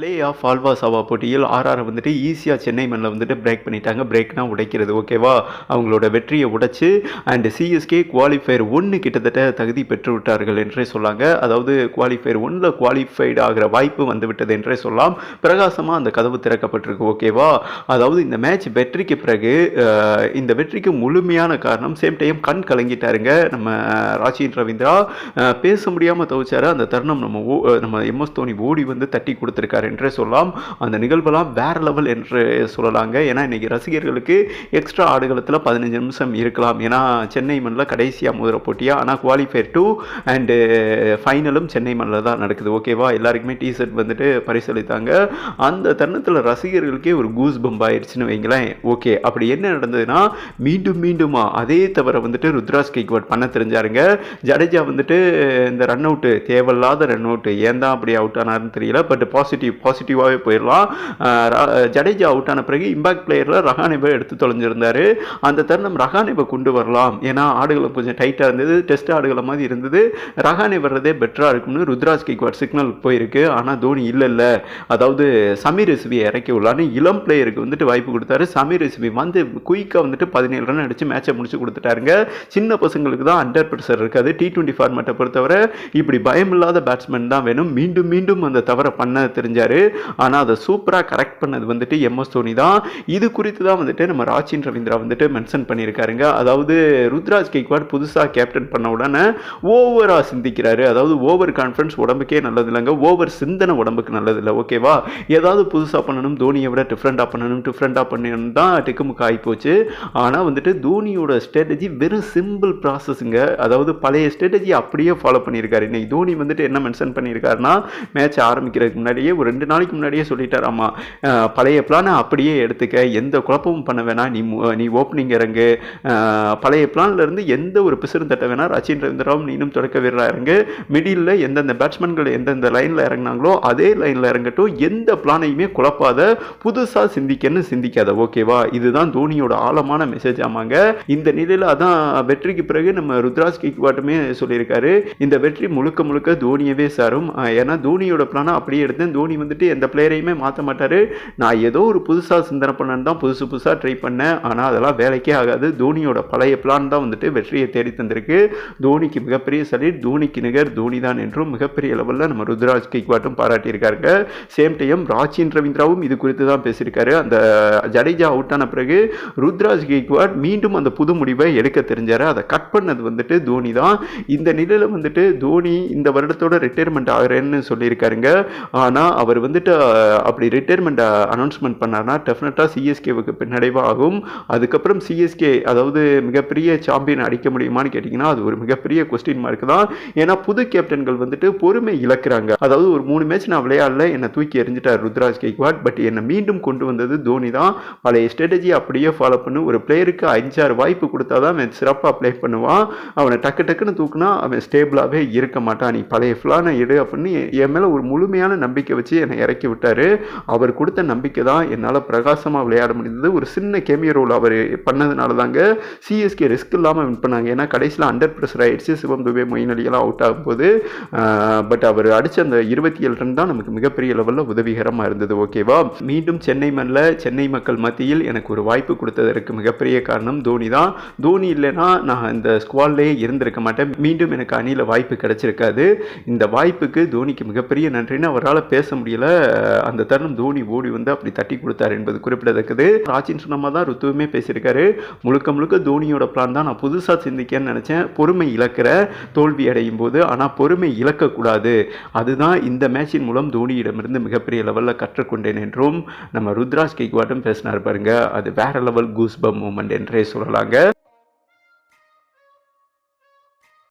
Play off Alva சவா போட்டியில் RR வந்துட்டு ஈஸியாக சென்னை மண்ணில் வந்துட்டு பிரேக் பண்ணிட்டாங்க. பிரேக்னா உடைக்கிறது ஓகேவா அவங்களோட வெற்றியை உடைச்சு அண்ட் சிஎஸ்கே குவாலிஃபயர் ஒன்று கிட்டத்தட்ட தகுதி பெற்று விட்டார்கள் என்றே சொல்லாங்க. அதாவது குவாலிஃபயர் ஒன்றில் குவாலிஃபைடு ஆகிற வாய்ப்பு வந்து விட்டது என்றே சொல்லலாம். பிரகாசமாக அந்த கதவு திறக்கப்பட்டிருக்கு ஓகேவா அதாவது இந்த மேட்ச் வெற்றிக்கு பிறகு இந்த வெற்றிக்கு முழுமையான காரணம் சேம் டைம் கண் கலங்கிட்டாருங்க நம்ம ராஜின் ரவீந்திரா. பேச முடியாமல் தவிச்சாரு. அந்த தருணம் நம்ம ஓ- நம்ம எம்எஸ் தோனி ஓடி வந்து தட்டி கொடுத்துருக்காரு என்றே சொல்லலாம். அந்த நிகழ்வெல்லாம் வேற லெவல் என்று சொல்லலாங்க. ஏன்னா இன்னைக்கு ரசிகர்களுக்கு எக்ஸ்ட்ரா ஆடுகளத்தில் பதினஞ்சு நிமிஷம் இருக்கலாம். ஏன்னா சென்னை மண்ணில் கடைசியாக முதல போட்டியா? ஆனால் குவாலிஃபயர் டூ அண்டு ஃபைனலும் சென்னை மண்ணில் தான் நடக்குது. ஓகேவா எல்லாருக்குமே டிஷர்ட் வந்துட்டு பரிசளித்தாங்க. அந்த தருணத்தில் ரசிகர்களுக்கே ஒரு கூஸ் பம்ப் ஆயிடுச்சுன்னு வைங்களேன். ஓகே அப்படி என்ன நடந்ததுன்னா மீண்டும் மீண்டுமா அதே தவிர வந்துட்டு ருத்ராஜ் கைக்வாட் பண்ண தெரிஞ்சாருங்க. ஜடேஜா வந்துட்டு இந்த ரன் அவுட்டு தேவையில்லாத ரன் அவுட்டு ஏன் தான் அப்படி அவுட் ஆனாருன்னு தெரியல. பட் பாசிட்டிவ் பாசிட்டிவாகவே போயிடலாம். ரா- ஜடேஜா அவுட் ஆன பிறகு இம்பாக்ட் பிளேயரில் ரஹானேவை எடுத்து தொலைஞ்சிருந்தாரு. அந்த தருணம் ரஹானேவை கொண்டு வரலாம். ஏன்னா ஆடுகளை கொஞ்சம் டைட்டாக இருந்தது. டெஸ்ட் ஆடுகளை மாதிரி இருந்தது. ரஹானே வர்றதே பெட்டராக இருக்கும்னு ருத்ராஜ் கைக்வாட் சிக்னல் போயிருக்கு. ஆனால் தோனி இல்லை இல்லை. அதாவது சமீர் ரெசிபியை இறக்கி விடலான்னு இளம் பிளேயருக்கு வந்துட்டு வாய்ப்பு கொடுத்தாரு. சமீர் ரெசிபி வந்து குயிக்காக வந்துட்டு பதினேழு ரன் அடித்து மேட்சை முடிச்சு கொடுத்துட்டாருங்க. சின்ன பசங்களுக்கு தான் அண்டர் ப்ரெஷர் இருக்காது. டி டுவெண்ட்டி ஃபார்மேட்டை பொறுத்தவரை இப்படி பயமில்லாத பேட்ஸ்மேன் தான் வேணும். மீண்டும் மீண்டும் அந்த தவறை பண்ண செஞ்சார். ஆனால் அதை சூப்பராக கரெக்ட் பண்ணது வந்துட்டு எம்எஸ் தோனி தான். இது குறித்து தான் வந்துட்டு நம்ம ராஜின் ரவீந்திரா வந்துட்டு மென்ஷன் பண்ணியிருக்காருங்க. அதாவது ருத்ராஜ் கெய்க்வாட் புதுசாக கேப்டன் பண்ண உடனே ஓவராக சிந்திக்கிறாரு. அதாவது ஓவர் கான்ஃபிடன்ஸ் உடம்புக்கே நல்லது இல்லைங்க ஓவர் சிந்தனை உடம்புக்கு நல்லது இல்லை ஓகேவா ஏதாவது புதுசாக பண்ணணும் தோனியை விட டிஃப்ரெண்ட்டாக பண்ணணும் டிஃப்ரெண்ட்டாக பண்ணணும் தான் டிக்குமுக்கு ஆகிப்போச்சு ஆனால் வந்துட்டு தோனியோட ஸ்ட்ராட்டஜி வெறும் சிம்பிள் ப்ராசஸுங்க அதாவது பழைய ஸ்ட்ராட்டஜி அப்படியே ஃபாலோ பண்ணியிருக்காரு. இன்னைக்கு தோனி வந்துட்டு என்ன மென்ஷன் பண்ணியிருக்காருன்னா மேட்ச் ஆரம்பிக்கிறதுக்கு முன்னாடியே ஒரு ரெண்டு நாளைக்கு முன்னாடியே சொல்லிட்டார் ஆமாம் பழைய பிளானை அப்படியே எடுத்துக்க. எந்த குழப்பமும் பண்ண வேணாம். நீ நீ ஓப்பனிங் இறங்கு. பழைய பிளான்லேருந்து எந்த ஒரு பிசரும் தட்ட வேணாம். ரச்சின் ரவீந்திராவும் நீனும் தொடக்க வீரரா இறங்கு. மிடில் எந்தெந்த பேட்ஸ்மேன்கள் எந்தெந்த லைனில் இறங்குனாங்களோ அதே லைனில் இறங்கட்டும். எந்த பிளானையுமே குழப்பாத புதுசாக சிந்திக்கன்னு சிந்திக்காத. ஓகேவா இதுதான் தோனியோட ஆழமான மெசேஜ் ஆமாங்க. இந்த நிலையில் அதான் வெற்றிக்கு பிறகு நம்ம ருத்ராஜ் கிக்வாட்டுமே சொல்லியிருக்காரு. இந்த வெற்றி முழுக்க முழுக்க தோனியவே சாரும். ஏன்னா தோனியோட பிளானை அப்படியே எடுத்தேன். தோனி வந்துட்டு எந்த பிளேயரையுமே மாற்ற மாட்டார். நான் ஏதோ ஒரு புதுசாக சிந்தனை பண்ணேன்னு தான் புதுசு புதுசாக ட்ரை பண்ணேன். ஆனால் அதெல்லாம் வேலைக்கே ஆகாது. தோனியோட பழைய பிளான் தான் வந்துட்டு வெற்றியை தேடி தந்திருக்கு. தோனிக்கு மிகப்பெரிய சலீட் தோனிக்கு நிகர் தோனி தான் என்றும் மிகப்பெரிய லெவலில் நம்ம ருத்ராஜ் கைக்வாட்டும் பாராட்டியிருக்காருங்க. சேம் டைம் ராச்சின் ரவீந்திராவும் இது குறித்து தான் பேசியிருக்காரு. அந்த ஜடேஜா அவுட் ஆன பிறகு ருத்ராஜ் கெய்க்வாட் மீண்டும் அந்த புது முடிவை எடுக்க தெரிஞ்சாரு. அதை கட் பண்ணது வந்துட்டு தோனி தான். இந்த நிலையில் வந்துட்டு தோனி இந்த வருடத்தோட ரிட்டையர்மெண்ட் ஆகிறேன்னு சொல்லியிருக்காருங்க. ஆனால் அவர் வந்துட்டு அப்படி ரிட்டையர்மெண்ட் அனௌன்ஸ்மெண்ட் பண்ணார்னா டெஃபினட்டாக சிஎஸ்கேவுக்கு பின்னடைவாக ஆகும் அதுக்கப்புறம் சிஎஸ்கே அதாவது மிகப்பெரிய சாம்பியன் அடிக்க முடியுமான்னு கேட்டிங்கன்னா அது ஒரு மிகப்பெரிய கொஸ்டின் மார்க் தான். ஏன்னா புது கேப்டன்கள் வந்துட்டு பொறுமை இழக்கிறாங்க. அதாவது ஒரு மூணு மேட்ச் நான் விளையாடல என்னை தூக்கி எறிஞ்சிட்டார் ருத்ராஜ் கெய்க்வாட். பட் என்னை மீண்டும் கொண்டு வந்தது தோனி தான். பழைய ஸ்ட்ராட்டஜி அப்படியே ஃபாலோ பண்ணு. ஒரு பிளேயருக்கு அஞ்சாறு வாய்ப்பு கொடுத்தா தான் அவன் சிறப்பாக ப்ளே பண்ணுவான். அவனை டக்கு டக்குன்னு தூக்குனா அவன் ஸ்டேபிளாகவே இருக்க மாட்டான். நீ பழைய ஃபிளானை எடு அப்படின்னு என் மேலே ஒரு முழுமையான நம்பிக்கை வச்சு என்னை இறக்கி விட்டாரு. அவர் கொடுத்த நம்பிக்கை தான் என்னால் பிரகாசமாக விளையாட முடிந்தது. ஒரு சின்ன கேமியோ ரோல் அவர் பண்ணதுனால தாங்க சிஎஸ்கே ரிஸ்க் இல்லாமல் வின் பண்ணாங்க. ஏன்னா கடைசியில் அண்டர் ப்ரெஷர் ஆயிடுச்சு. சிவம் துபே மொயின் அலியெல்லாம் அவுட் ஆகும்போது பட் அவர் அடித்த அந்த இருபத்தி ஏழு ரன் தான் நமக்கு மிகப்பெரிய லெவலில் உதவிகரமாக இருந்தது. ஓகேவா மீண்டும் சென்னை மண்ணில் சென்னை மக்கள் மத்தியில் எனக்கு ஒரு வாய்ப்பு கொடுத்ததற்கு மிகப்பெரிய காரணம் தோனி தான். தோனி இல்லைன்னா நான் இந்த ஸ்குவாட்லேயே இருந்திருக்க மாட்டேன். மீண்டும் எனக்கு அணியில் வாய்ப்பு கிடைச்சிருக்காது. இந்த வாய்ப்புக்கு தோனிக்கு மிகப்பெரிய நன்றின்னு அவரால் பேச முடியும் முடியல. அந்த தருணம் தோனி ஓடி வந்து அப்படி தட்டி கொடுத்தார் என்பது குறிப்பிடத்தக்கது. ராஜின் சொன்னமா தான் ருத்துவுமே பேசியிருக்காரு. முழுக்க முழுக்க தோனியோட பிளான் தான் நான் புதுசாக சிந்திக்கன்னு நினச்சேன். பொறுமை இழக்கிற தோல்வி அடையும் போது. ஆனால் பொறுமை இழக்கக்கூடாது. அதுதான் இந்த மேட்சின் மூலம் தோனியிடமிருந்து மிகப்பெரிய லெவலில் கற்றுக்கொண்டேன் என்றும் நம்ம ருத்ராஜ் கேக்வாட்டும் பேசினார் பாருங்க. அது வேற லெவல் கூஸ் பம் மூமெண்ட் என்றே சொல்லலாங்க.